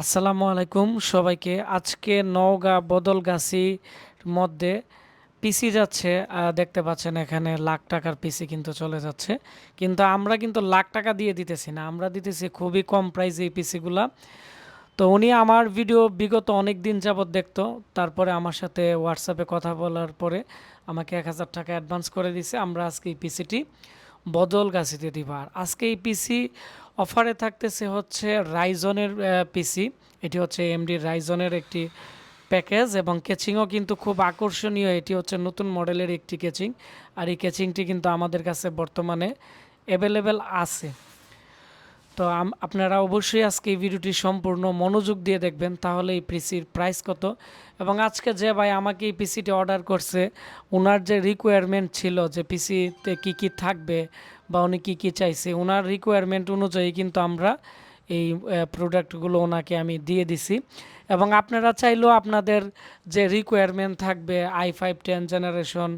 আসসালামু আলাইকুম সবাইকে। আজকে নওগাঁ বদলগাছির মধ্যে পিসি যাচ্ছে দেখতে পাচ্ছেন এখানে লাখ টাকার পিসি কিন্তু চলে যাচ্ছে। কিন্তু আমরা কিন্তু লাখ টাকা দিয়ে দিতেছি না, আমরা দিতেছি খুবই কম প্রাইসে এই পিসিগুলা। তো উনি আমার ভিডিও বিগত অনেক দিন যাবৎ দেখতো, তারপরে আমার সাথে হোয়াটসঅ্যাপে কথা বলার পরে আমাকে এক হাজার টাকা অ্যাডভান্স করে দিছে, আমরা আজকে এই পিসিটি বদল গাছিতে দিবার। আজকে এই পিসি অফারে থাকতেছে হচ্ছে রাইজনের পিসি এটি হচ্ছে এমডি রাইজনের একটি প্যাকেজ এবং কেচিংও কিন্তু খুব আকর্ষণীয়। এটি হচ্ছে নতুন মডেলের একটি কেচিং আর এই কেচিংটি কিন্তু আমাদের কাছে বর্তমানে অ্যাভেলেবেল আছে। তো আপনারা অবশ্যই আজকে এই ভিডিওটি সম্পূর্ণ মনোযোগ দিয়ে দেখবেন, তাহলে এই পিসির প্রাইস কত। এবং আজকে যে ভাই আমাকে এই পিসিটি অর্ডার করছে ওনার যে রিকোয়ারমেন্ট ছিল যে পিসিতে কি কি থাকবে বা উনি কী কী চাইছে ওনার রিকোয়ারমেন্ট অনুযায়ী কিন্তু আমরা এই প্রোডাক্টগুলো ওনাকে আমি দিয়ে দিছি। এবং আপনারা চাইলেও আপনাদের যে রিকোয়ারমেন্ট থাকবে I five ten generation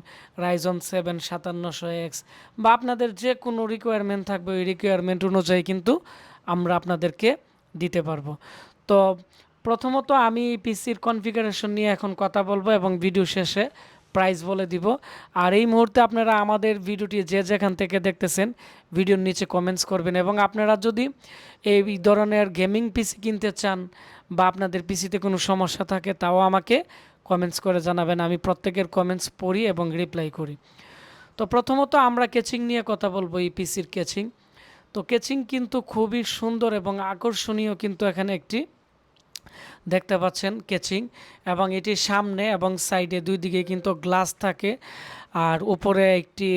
Ryzen seven সাতান্নশো X বা আপনাদের যে কোনো রিকোয়ারমেন্ট থাকবে, ওই রিকোয়ারমেন্ট অনুযায়ী কিন্তু আমরা আপনাদেরকে দিতে পারব। তো প্রথমত আমি পিসির কনফিগারেশন নিয়ে এখন কথা বলব এবং ভিডিও শেষে প্রাইস বলে দিব। আর এই মুহূর্তে আপনারা আমাদের ভিডিওটি যে যেখান থেকে দেখতেছেন, ভিডিওর নিচে কমেন্টস করবেন এবং আপনারা যদি এই ধরনের গেমিং পিসি কিনতে চান বা আপনাদের পিসিতে কোনো সমস্যা থাকে, তাও আমাকে কমেন্টস করে জানাবেন। আমি প্রত্যেকের কমেন্টস পড়ি এবং রিপ্লাই করি। তো প্রথমত আমরা কেচিং নিয়ে কথা বলব, এই পিসির কেচিং তো কেচিং কিন্তু খুবই সুন্দর এবং আকর্ষণীয় কিন্তু এখানে একটি দেখতে পাচ্ছেন কেচিং এবং এটির সামনে এবং সাইডে দুই দিকে কিন্তু গ্লাস থাকে আর উপরে একটি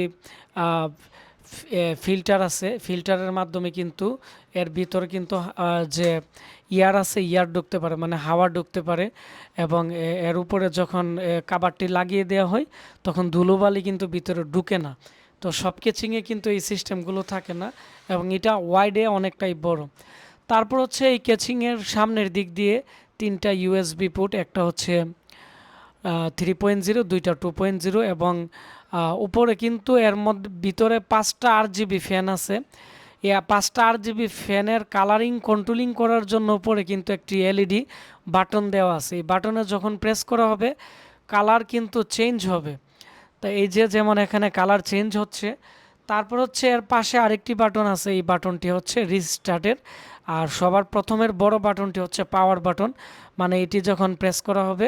ফিল্টার আছে। ফিল্টারের মাধ্যমে কিন্তু এর ভিতরে কিন্তু যে ইয়ার আছে, ইয়ার ঢুকতে পারে মানে হাওয়া ঢুকতে পারে এবং এর উপরে যখন কাবারটি লাগিয়ে দেওয়া হয়, তখন ধুলোবালি কিন্তু ভিতরে ঢুকে না। তো সব কেচিংয়ে কিন্তু এই সিস্টেমগুলো থাকে না এবং এটা ওয়াইডে অনেকটাই বড়। তারপর হচ্ছে এই কেচিংয়ের সামনের দিক দিয়ে তিনটা ইউএসবি পুট একটা হচ্ছে থ্রি পয়েন্ট জিরো দুইটা টু পয়েন্ট জিরো এবং উপরে কিন্তু এর মধ্যে, ভিতরে পাঁচটা আর জিবি ফ্যান আছে। এই পাঁচটা আর জিবি ফ্যানের কালারিং কন্ট্রোলিং করার জন্য উপরে কিন্তু একটি এলইডি বাটন দেওয়া আছে। এই বাটনে যখন প্রেস করা হবে কালার কিন্তু চেঞ্জ হবে। তা এই যে যেমন এখানে কালার চেঞ্জ হচ্ছে, তারপর হচ্ছে এর পাশে আরেকটি বাটন আছে, এই বাটনটি হচ্ছে রিস্টার্টের আর সবার প্রথমের বড় বাটনটি হচ্ছে পাওয়ার বাটন মানে এটি যখন প্রেস করা হবে,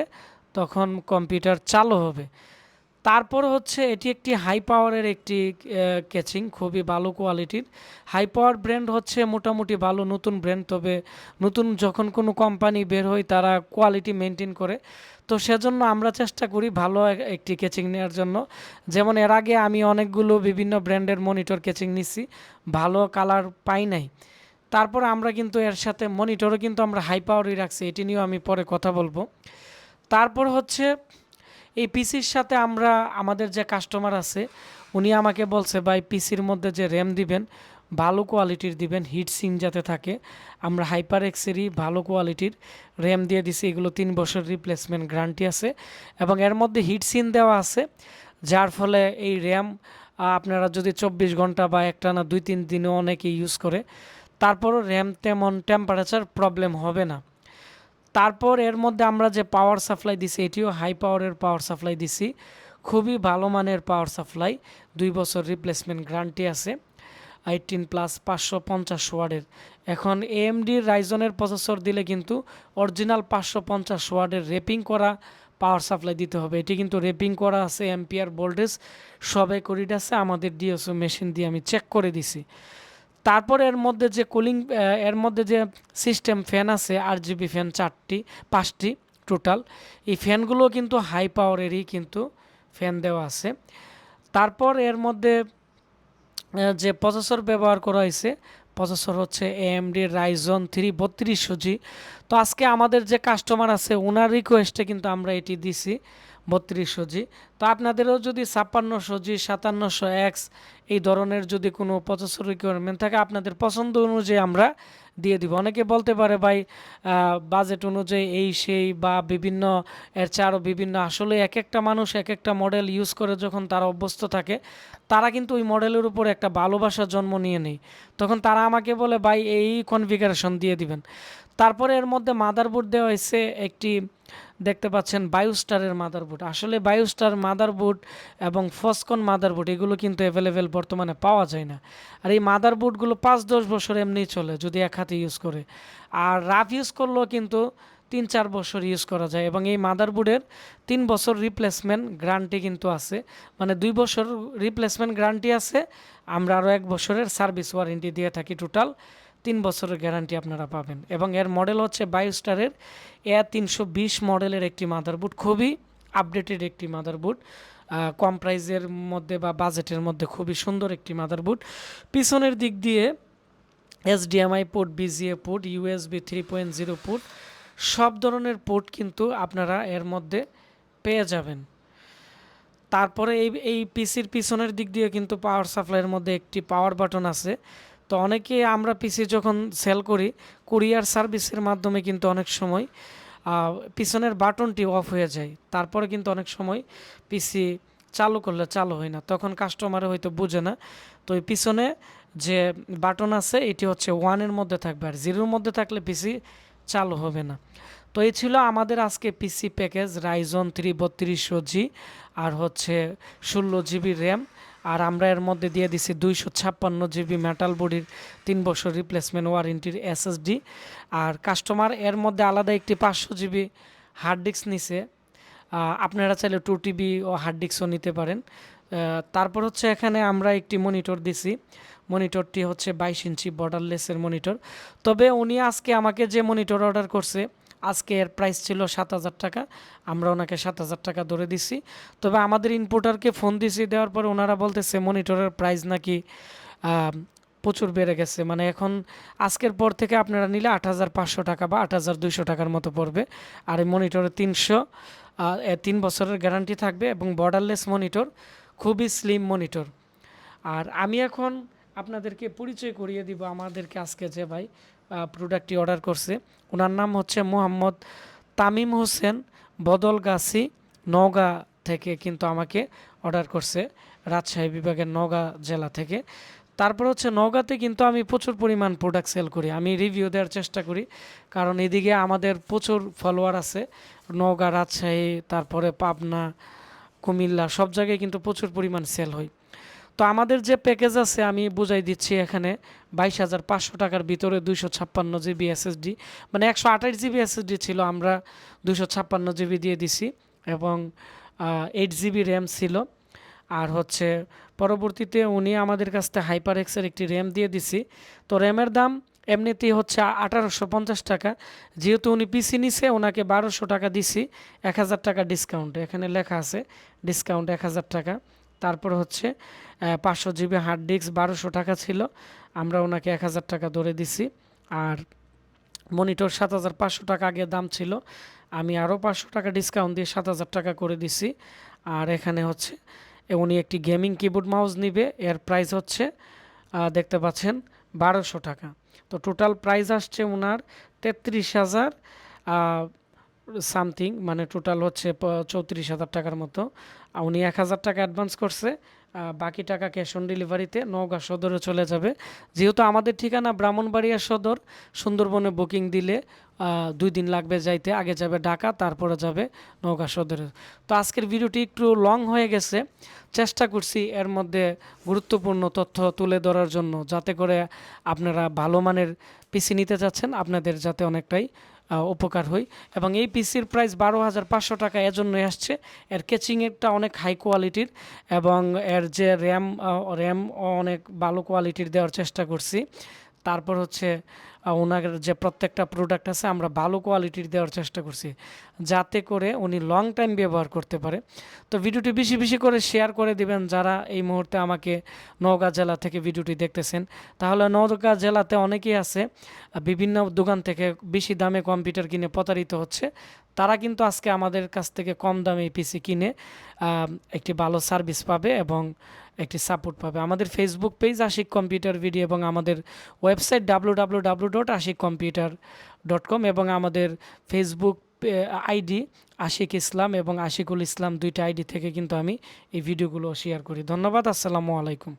তখন কম্পিউটার চালু হবে। তারপর হচ্ছে এটি একটি হাই পাওয়ারের একটি ক্যাচিং খুবই ভালো কোয়ালিটির হাই পাওয়ার ব্র্যান্ড হচ্ছে মোটামুটি ভালো নতুন ব্র্যান্ড তবে নতুন যখন কোনো কোম্পানি বের হয়, তারা কোয়ালিটি মেনটেন করে। তো সেজন্য আমরা চেষ্টা করি ভালো একটি ক্যাচিং নেওয়ার জন্য। যেমন এর আগে আমি অনেকগুলো বিভিন্ন ব্র্যান্ডের মনিটর ক্যাচিং নিছি, ভালো কালার পাই নাই। তারপর আমরা কিন্তু এর সাথে মনিটরও কিন্তু আমরা হাই পাওয়ারই রাখছি, এটি নিয়েও আমি পরে কথা বলব। তারপর হচ্ছে, এই পিসির সাথে আমরা, আমাদের যে কাস্টমার আছে, উনি আমাকে বলছে, ভাই, পিসির মধ্যে যে র্যাম দিবেন, ভালো কোয়ালিটির দিবেন হিট সিং যাতে থাকে, আমরা হাইপার এক্সেরই ভালো কোয়ালিটির র্যাম দিয়ে দিছি, এগুলো তিন বছর রিপ্লেসমেন্ট গ্যারান্টি আছে এবং এর মধ্যে হিট সিন দেওয়া আছে, যার ফলে এই র্যাম আপনারা যদি চব্বিশ ঘণ্টা বা একটা না দুই তিন দিনও অনেকে ইউজ করে তারপরও র্যাম তেমন টেম্পারেচার প্রবলেম হবে না। তারপর এর মধ্যে আমরা যে পাওয়ার সাপ্লাই দিছি, এটিও হাই পাওয়ারের পাওয়ার সাপ্লাই দিছি। খুবই ভালো মানের পাওয়ার সাপ্লাই দুই বছর রিপ্লেসমেন্ট গ্যারান্টি আছে এইটিন প্লাস পাঁচশো পঞ্চাশ ওয়ার্ডের এখন এএমডির রাইজনের প্রসেসর দিলে কিন্তু অরিজিনাল পাঁচশো পঞ্চাশ ওয়ার্ডের রেপিং করা পাওয়ার সাপ্লাই দিতে হবে। এটি কিন্তু রেপিং করা আছে এম্পিয়ার ভোল্টেজ সবে করিড আছে, আমাদের ডিএসও মেশিন দিয়ে আমি চেক করে দিছি। তারপর এর মধ্যে যে কুলিং এর মধ্যে যে সিস্টেম ফ্যান আছে আর জিবি ফ্যান চারটি, পাঁচটি টোটাল এই ফ্যানগুলো কিন্তু হাই পাওয়ারেরই কিন্তু ফ্যান দেওয়া আছে। তারপর এর মধ্যে যে প্রসেসর ব্যবহার করা হয়েছে প্রসেসর হচ্ছে এএমডি রাইজন থ্রি বত্রিশশো জি তো আজকে আমাদের যে কাস্টমার আছে ওনার রিকোয়েস্টে কিন্তু আমরা এটি দিছি। বত্রিশশো জি। তো আপনাদেরও যদি ছাপ্পান্নশো জি, সাতান্নশো এক্স এই ধরনের যদি কোনো প্রসেসর রিকোয়ারমেন্ট থাকে, আপনাদের পছন্দ অনুযায়ী আমরা দিয়ে দিব। অনেকে বলতে পারে, ভাই বাজেট অনুযায়ী এই সেই বা বিভিন্ন, এর চেয়ে আরও বিভিন্ন। আসলে এক একটা মানুষ এক একটা মডেল ইউজ করে যখন তারা অভ্যস্ত থাকে, তারা কিন্তু ওই মডেলের উপর একটা ভালোবাসার জন্ম নিয়ে নেয়। তখন তারা আমাকে বলে, ভাই, এই কনফিগারেশন দিয়ে দিবেন। তারপরে এর মধ্যে মাদারবোর্ড দেওয়া হয়েছে একটি, দেখতে পাচ্ছেন বায়োস্টারের মাদারবোর্ড আসলে বায়োস্টার মাদারবোর্ড এবং ফসকন মাদারবোর্ড এগুলো কিন্তু অ্যাভেলেবেল বর্তমানে পাওয়া যায় না। আর এই মাদারবোর্ডগুলো পাঁচ দশ বছর এমনি চলে, যদি এক হাতে ইউজ করে। আর রাফ ইউজ করলেও কিন্তু তিন চার বছর ইউজ করা যায় এবং এই মাদারবোর্ডের তিন বছর রিপ্লেসমেন্ট গ্যারান্টি কিন্তু আছে। মানে দুই বছর রিপ্লেসমেন্ট গ্যারান্টি আছে। আমরা আরও এক বছরের সার্ভিস ওয়ারেন্টি দিয়ে থাকি টোটাল তিন বছরের গ্যারান্টি আপনারা পাবেন। এবং এর মডেল হচ্ছে বায়োস্টারের এ তিনশো বিশ মডেলের একটি মাদারবোর্ড, খুবই আপডেটেড একটি মাদারবোর্ড কম প্রাইজের মধ্যে বা বাজেটের মধ্যে খুবই সুন্দর একটি মাদারবোর্ড। পিছনের দিক দিয়ে HDMI port VGA port USB three point zero port সব ধরনের পোর্ট কিন্তু আপনারা এর মধ্যে পেয়ে যাবেন। তারপরে এই এই পিসির পিছনের দিক দিয়ে কিন্তু পাওয়ার সাপ্লাইয়ের মধ্যে একটি পাওয়ার বাটন আছে। তো অনেকে আমরা পিসি যখন সেল করি কুরিয়ার সার্ভিসের মাধ্যমে কিন্তু অনেক সময় পিছনের বাটনটি অফ হয়ে যায়। তারপরে কিন্তু অনেক সময় পিসি চালু করলে চালু হয় না। তখন কাস্টমারে হয়তো বুঝে না। তো এই পিছনে যে বাটন আছে, এটি হচ্ছে ওয়ানের মধ্যে থাকবে। আর জিরোর মধ্যে থাকলে পিসি চালু হবে না। তো এই ছিল আমাদের আজকে পিসি প্যাকেজ রাইজন থ্রি বত্রিশশো জি আর হচ্ছে ষোলো জিবি র্যাম আর আমরা এর মধ্যে দিয়ে দিছি দুইশো ছাপ্পান্ন জিবি মেটাল বডির তিন বছর রিপ্লেসমেন্ট ওয়ারেন্টির এসএসডি আর কাস্টমার এর মধ্যে আলাদা একটি পাঁচশো জিবি হার্ড ডিস্ক নিছে। আপনারা চাইলে টু টিবি ও হার্ড ডিস্কও নিতে পারেন। তারপর হচ্ছে এখানে আমরা একটি মনিটর দিছি। মনিটরটি হচ্ছে বাইশ ইঞ্চি বর্ডারলেসের মনিটর তবে উনি আজকে আমাকে যে মনিটর অর্ডার করছে আজকে এর প্রাইস ছিল সাত হাজার টাকা, আমরা ওনাকে সাত হাজার টাকা ধরে দিছি। তবে আমাদের ইনপুটারকে ফোন দিছি, দেওয়ার পর ওনারা বলতেছে মনিটরের প্রাইস নাকি প্রচুর বেড়ে গেছে। মানে এখন আজকের পর থেকে আপনারা নিলে আট হাজার পাঁচশো টাকা বা আট হাজার দুইশো টাকার মতো পড়বে। আর এই মনিটরে তিনশো তিন বছরের গ্যারান্টি থাকবে এবং বর্ডারলেস মনিটর খুবই স্লিম মনিটর আর আমি এখন আপনাদেরকে পরিচয় করিয়ে দিব আমাদেরকে আজকে যে ভাই। প্রোডাক্টটি অর্ডার করছে। ওনার নাম হচ্ছে মোহাম্মদ তামিম হোসেন বদলগাছি, নওগাঁ থেকে কিন্তু আমাকে অর্ডার করছে, রাজশাহী বিভাগের নওগাঁ জেলা থেকে। তারপর হচ্ছে নওগাঁতে কিন্তু আমি প্রচুর পরিমাণ প্রোডাক্ট সেল করি। আমি রিভিউ দেওয়ার চেষ্টা করি, কারণ এদিকে আমাদের প্রচুর ফলোয়ার আছে, নওগাঁ, রাজশাহী, তারপরে পাবনা, কুমিল্লা, সব জায়গায় কিন্তু প্রচুর পরিমাণ সেল হয়। তো আমাদের যে প্যাকেজ আছে, আমি বুঝাই দিচ্ছি এখানে বাইশ হাজার পাঁচশো টাকার ভিতরে দুইশো ছাপ্পান্ন জিবি এসএসডি মানে একশো আঠাশ জিবি এসএসডি ছিল, আমরা দুইশো ছাপ্পান্ন জিবি দিয়ে দিছি এবং এইট জিবি র্যাম ছিল। আর হচ্ছে পরবর্তীতে উনি আমাদের কাছ থেকে হাইপার এক্সের একটি র্যাম দিয়ে দিছি। তো র্যামের দাম এমনিতেই হচ্ছে আঠারোশো পঞ্চাশ টাকা। যেহেতু উনি পিসি নিছে, ওনাকে বারোশো টাকা দিছি, এক হাজার টাকা ডিসকাউন্ট এখানে লেখা আছে ডিসকাউন্ট এক হাজার টাকা। তারপর হচ্ছে পাঁচশো জিবি হার্ড ডিস্ক বারোশো টাকা ছিল। আমরা ওনাকে এক হাজার টাকা ধরে দিছি। আর মনিটর সাত হাজার পাঁচশো টাকা আগে দাম ছিল। আমি আরও পাঁচশো টাকা ডিসকাউন্ট দিয়ে সাত হাজার টাকা করে দিছি। আর এখানে হচ্ছে উনি একটি গেমিং কিবোর্ড মাউস নিবে। এর প্রাইস হচ্ছে দেখতে পাচ্ছেন, বারোশো টাকা। তো টোটাল প্রাইস আসছে ওনার তেত্রিশ হাজার সামথিং মানে টোটাল হচ্ছে চৌত্রিশ হাজার টাকার মতো। উনি এক হাজার টাকা অ্যাডভান্স করছে বাকি টাকা ক্যাশ অন ডেলিভারিতে নওগাঁ সদরে চলে যাবে। যেহেতু আমাদের ঠিকানা ব্রাহ্মণবাড়িয়া সদর, সুন্দরবনে বুকিং দিলে দুই দিন লাগবে যাইতে। আগে যাবে ঢাকা, তারপরে যাবে নওগাঁ সদরে। তো আজকের ভিডিওটি একটু লং হয়ে গেছে। চেষ্টা করছি এর মধ্যে গুরুত্বপূর্ণ তথ্য তুলে ধরার জন্য, যাতে করে আপনারা ভালো মানের পিসি নিতে চাচ্ছেন আপনাদের যাতে অনেকটাই উপকার হই এবং এই পিসির প্রাইস বারো হাজার পাঁচশো টাকা, এজন্যই আসছে। এর কেচিংয়েরটা অনেক হাই কোয়ালিটির এবং এর যে র্যাম র্যাম অনেক ভালো কোয়ালিটির দেওয়ার চেষ্টা করছি। তারপর হচ্ছে ওনার যে প্রত্যেকটা প্রোডাক্ট আছে, আমরা ভালো কোয়ালিটির দেওয়ার চেষ্টা করছি। যাতে করে উনি লং টাইম ব্যবহার করতে পারে। তো ভিডিওটি বেশি বেশি করে শেয়ার করে দিবেন যারা এই মুহূর্তে আমাকে নওগাঁ জেলা থেকে ভিডিওটি দেখতেছেন। তাহলে নওগাঁ জেলাতে অনেকেই আছে বিভিন্ন দোকান থেকে বেশি দামে কম্পিউটার কিনে প্রতারিত হচ্ছে। তারা কিন্তু আজকে আমাদের কাছ থেকে কম দামে পিসি কিনে একটি ভালো সার্ভিস পাবে এবং একটি সাপোর্ট পাবে। আমাদের Facebook page Ashiq computer video এবং আমাদের website W W W dot Ashiq computer dot com এবং আমাদের ফেসবুক আইডি আশিক ইসলাম এবং আশিকুল ইসলাম দুইটা আইডি থেকে কিন্তু আমি এই ভিডিওগুলো শেয়ার করি। ধন্যবাদ, আসসালামু আলাইকুম।